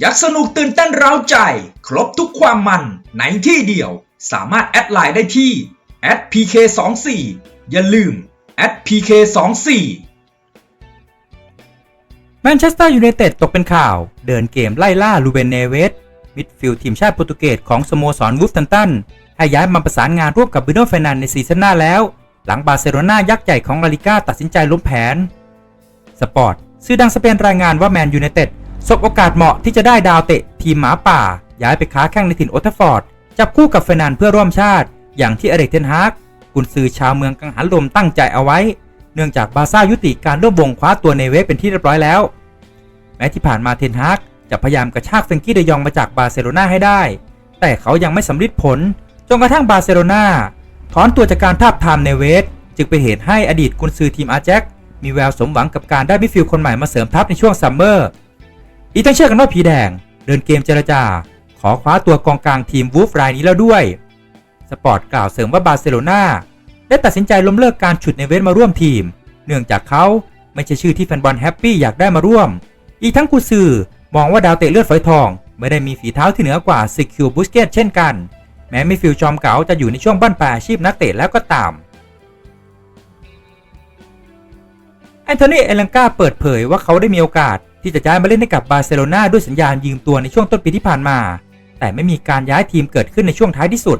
อยากสนุกตื่นเต้นเร้าใจ ครบทุกความมันในที่เดียว สามารถแอดไลน์ได้ที่ @pk24 อย่าลืม @pk24 แมนเชสเตอร์ยูไนเต็ดตกเป็นข่าว เดินเกมไล่ล่าลูเบนเนเวสมิดฟิลด์ทีมชาติโปรตุเกสของสโมสรวูฟตันตันให้ย้ายมาประสานงานร่วมกับบิโนเฟนันในซีซั่นหน้าแล้ว หลังบาร์เซโลนายักษ์ใหญ่ของลาลิก้าตัดสินใจล้มแผน สปอร์ตสื่อดังสเปนรายงานว่าแมนยูไนเต็ด สบโอกาสเหมาะที่จะได้ดาวเตะทีมหมาป่า ย้ายไปค้าแข้งในถิ่นโอทฟฟอร์ด จับคู่กับเฟนันเพื่อร่วมชาติ อย่างที่เอริกเทนฮากกุนซือชาวเมืองกังหันลมตั้งใจเอาไว้ เนื่องจากบาซ่ายุติการร่วมวงคว้าตัวเนเวสเป็นที่เรียบร้อยแล้ว แม้ที่ผ่านมาเทนฮากจะพยายามกระชากเฟงกี้เดยองมาจากบาร์เซโลนาให้ได้ แต่เขายังไม่สำเร็จผลจนกระทั่งบาร์เซโลนาถอนตัวจากการทาบทามเนเวสจึงเป็นเหตุให้อดีตกุนซือทีมอาแจ็คมีแววสมหวังกับการได้มิดฟิลด์คนใหม่มาเสริมทัพในช่วงซัมเมอร์ อีกทั้งเชื่อกันว่าผีแดง เดินเกมเจรจา ขอคว้าตัวกองกลางทีมวูฟรายนี้แล้วด้วย สปอร์ตกล่าวเสริมว่าบาร์เซโลนาได้ตัดสินใจล้มเลิกการฉุดเนเวสมาร่วมทีม เนื่องจากเขาไม่ใช่ชื่อที่แฟนบอลแฮปปี้อยากได้มาร่วม อีกทั้งกุนซือมองว่าดาวเตะเลือดฝอยทอง ไม่ได้มีฝีเท้าที่เหนือกว่าซิคิวบุสเกตเช่นกัน แม้มิฟิลจอมเก๋าจะอยู่ในช่วงบั้นปลายอาชีพนักเตะแล้วก็ตามแอนโทนีเอลังกาเปิดเผยว่าเขาได้มีโอกาส ที่จะย้ายมาเล่นให้กับบาร์เซโลนาด้วยสัญญาณยืมตัวในช่วงต้นปีที่ผ่านมา แต่ไม่มีการย้ายทีมเกิดขึ้นในช่วงท้ายที่สุด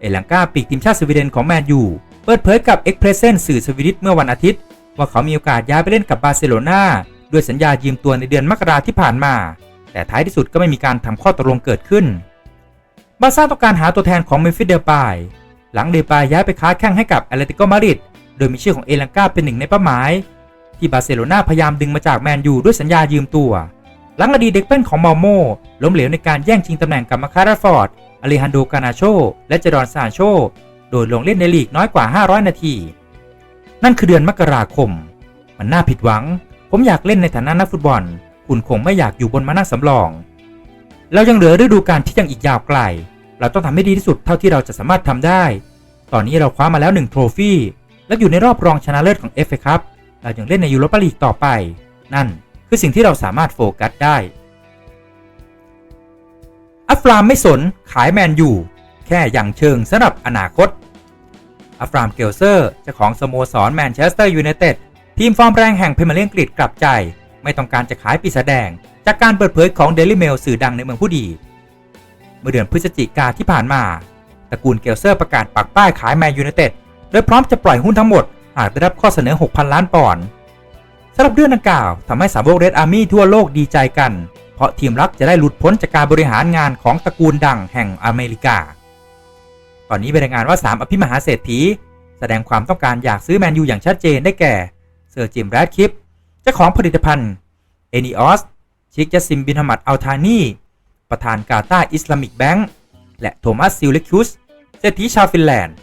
เอลังกาปีกทีมชาติสวีเดนของแมนยูเปิดเผยกับเอ็กเพรสเซนสื่อสวีดิชเมื่อวันอาทิตย์ ว่าเขามีโอกาสย้ายไปเล่นกับบาร์เซโลนาด้วยสัญญายืมตัวในเดือนมกราที่ผ่านมา แต่ท้ายที่สุดก็ไม่มีการทำข้อตกลงเกิดขึ้น บาร์ซ่าต้องการหาตัวแทนของเมฟิเดลปายหลังเดปายย้ายไปค้าแข่งให้กับแอตเลติโกมาดริดโดยมีชื่อของเอลังกาเป็นหนึ่งในเป้าหมาย ที่บาร์เซโลนาพยายามดึงมาจากแมนยูด้วยสัญญายืมตัว หลังอดีตเด็กเป็นของมอโมล้มเหลวในการแย่งชิงตำแหน่งกับมาคาราฟอร์ดอเลฮันโดกานาโช และเจดอนซานโช โดยลงเล่นในลีกน้อยกว่า 500 นาที นั่นคือเดือนมกราคม มันน่าผิดหวัง ผมอยากเล่นในฐานะนักฟุตบอล คุณคงไม่อยากอยู่บนมานั่งสำรอง เรายังเหลือฤดูกาลที่ยังอีกยาวไกล เราต้องทำให้ดีที่สุดเท่าที่เราจะสามารถทำได้ ตอนนี้เราคว้ามาแล้ว1โทรฟี่และอยู่ในรอบรองชนะเลิศของ FA ครับ เรายังเล่นในยูโรปาลีกต่อไป นั่นคือสิ่งที่เราสามารถโฟกัสได้ อัฟรามไม่สนขายแมนยูแค่อย่างเชิงสำหรับอนาคต อัฟรามเกลเซอร์เจ้าของสโมสรแมนเชสเตอร์ยูไนเต็ดทีมฟอร์มแรงแห่งพรีเมียร์ลีกอังกฤษกลับใจ ไม่ต้องการจะขายปีศาจแดง จากการเปิดเผยของเดลิเมลสื่อดังในเมืองผู้ดี เมื่อเดือนพฤศจิกาที่ผ่านมาตระกูลเกลเซอร์ประกาศปักป้ายขายแมนยูไนเต็ดโดยพร้อมจะปล่อยหุ้นทั้งหมดากได้รับข้อเสนอ 6,000 ล้านปอนด์สำหรับเรื่องดังกล่าวทำให้สาวกเรดอาร์มี่ทั่วโลกดีใจกัน เพราะทีมรักจะได้หลุดพ้นจากการบริหารงานของตระกูลดังแห่งอเมริกา ตอนนี้เป็นรายงานว่า 3 อภิมหาเศรษฐี แสดงความต้องการอยากซื้อแมนยูอย่างชัดเจนได้แก่เซอร์จิมแรดคิปเจ้าของผลิตภัณฑ์เอนิออสชิกจัสซิมบินฮามัดอัลทานีประธานกาตาอิสลามิกแบงก์และโทมัสซิลเลคิวสเศรษฐีชาวฟินแลนด์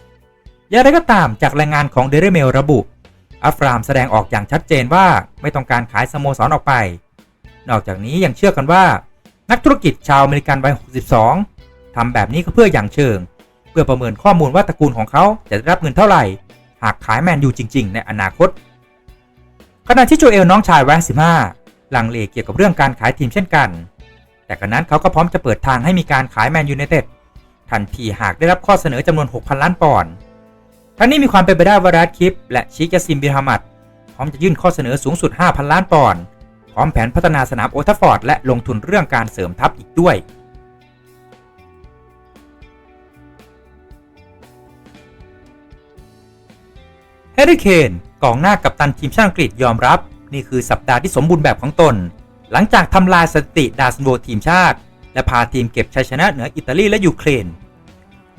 อย่างไรก็ตามจากรายงานของเดเรเมลระบุ อัฟรามแสดงออกอย่างชัดเจนว่าไม่ต้องการขายสโมสรออกไป นอกจากนี้ยังเชื่อกันว่า นักธุรกิจชาวอเมริกันวัย 62 ทำแบบนี้ก็เพื่ออย่างเชิง เพื่อประเมินข้อมูลว่าตระกูลของเขาจะได้รับเงินเท่าไหร่ หากขายแมนยูจริง ๆ ในอนาคต ขณะที่โจเอลน้องชายวัย 15 ลังเลเกี่ยวกับเรื่องการขายทีมเช่นกัน แต่กระนั้นเขาก็พร้อมจะเปิดทางให้มีการขายแมนยูไนเต็ดทันทีหากได้รับข้อเสนอจำนวน 6,000 ล้านปอนด์ ทั้งนี้มีความเป็นไปได้ว่ารัดคลิป และชิกาซิมบิฮามัดพร้อมจะยื่นข้อเสนอสูงสุด 5,000 ล้านปอนด์พร้อมแผนพัฒนาสนามโอทัฟฟอร์ดและลงทุนเรื่องการเสริมทัพอีกด้วยแฮร์รี่เคนกองหน้ากัปตันทีมชาติอังกฤษยอมรับ นี่คือสัปดาห์ที่สมบูรณ์แบบของตน หลังจากทำลายสถิติดาสโวทีมชาติ และพาทีมเก็บชัยชนะเหนืออิตาลีและยูเครน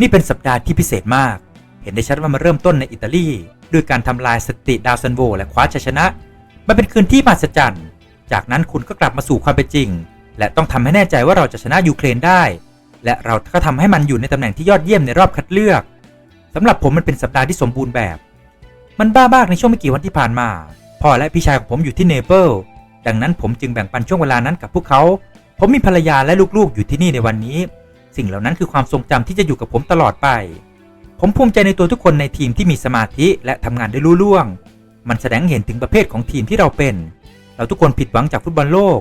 นี่เป็นสัปดาห์ที่พิเศษมาก เห็นได้ชัดว่ามาเริ่มต้นในอิตาลีด้วยการทำลายสติดาวซันโวและคว้าชัยชนะ มันเป็นคืนที่มหัศจรรย์ จากนั้นคุณก็กลับมาสู่ความเป็นจริง และต้องทำให้แน่ใจว่าเราจะชนะยูเครนได้ และเราก็ทำให้มันอยู่ในตำแหน่งที่ยอดเยี่ยมในรอบคัดเลือกสำหรับผมมันเป็นสัปดาห์ที่สมบูรณ์แบบ มันบ้าบ้ากในช่วงไม่กี่วันที่ผ่านมาพ่อและพี่ชายของผมอยู่ที่เนเปิลดังนั้นผมจึงแบ่งปันช่วงเวลานั้นกับพวกเขา ผมมีภรรยาและลูกๆอยู่ที่นี่ในวันนี้ สิ่งเหล่านั้นคือความทรงจำที่จะอยู่กับผมตลอดไป ผมภูมิใจในตัวทุกคนในทีมที่มีสมาธิและทำงานได้รู้ล่วง มันแสดงเห็นถึงประเภทของทีมที่เราเป็น เราทุกคนผิดหวังจากฟุตบอลโลก